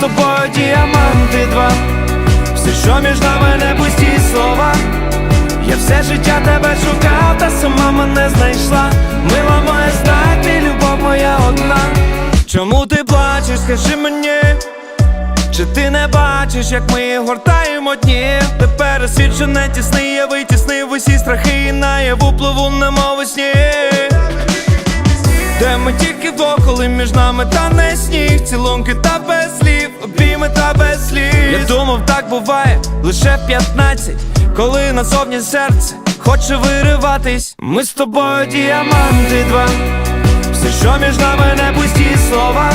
тобою діаманти два. Все, що між нами не пусті слова. Я все життя тебе шукав, та сама мене знайшла. Мила моя, знай, ти любов моя одна. Чому ти плачеш, скажи мені? Чи ти не бачиш, як ми гортаємо дні? Тепер освічене тісний, я витіснив усі страхи і наяву пливу немов сні. Ми тільки вдвох, коли між нами та не сніг, цілунки та без слів, обійми та без слів. Я думав, так буває лише в 15 коли назовні серце хоче вириватись. Ми з тобою діаманти два. Все, що між нами не пусті слова.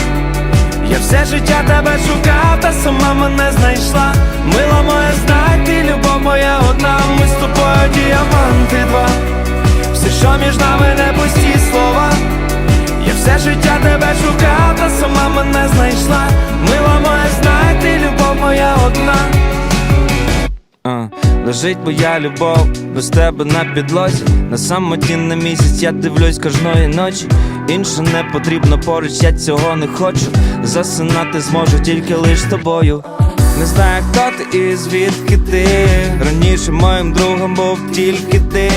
Я все життя тебе шукав, та сама мене знайшла. Мила моя, знай, ти любов моя одна. Ми з тобою діаманти два. Все, що між нами не життя тебе шукав, та сама мене знайшла. Мила моя, знай, ти любов моя одна. А, лежить моя любов без тебе на підлозі. На самоті на місяць я дивлюсь кожної ночі. Інше не потрібно поруч, я цього не хочу. Засинати зможу тільки лиш з тобою. Не знаю, хто ти і звідки ти. Раніше моїм другом був тільки ти.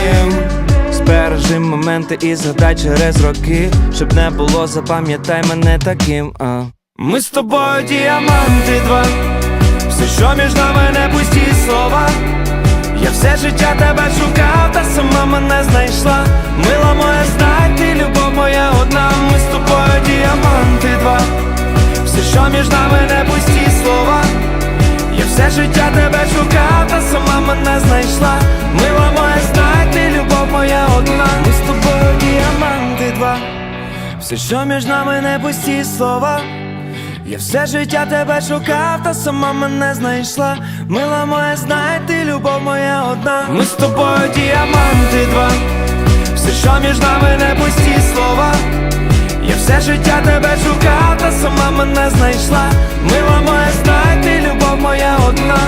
Збережи моменти і згадай через роки, щоб не було, запам'ятай мене таким. А. Ми з тобою діаманти два. Все, що між нами не пусті слова. Я все життя тебе шукав, та сама мене знайшла. Мила моя, знай, ти любов моя одна. Ми з тобою діаманти два. Все, що між нами не пусті слова. Я все життя тебе шукав, та сама мене знайшла. Мила моя, знай, моя одна. Ми з тобою діаманти два. Все, що між нами не пусті слова. Я все життя тебе шукав, та сама мене знайшла. Мила моя, знай, ти любов моя одна. Ми з тобою діаманти два. Все, що між нами не пусті слова. Я все життя тебе шукав, та сама мене знайшла. Мила моя, знай, ти любов моя одна.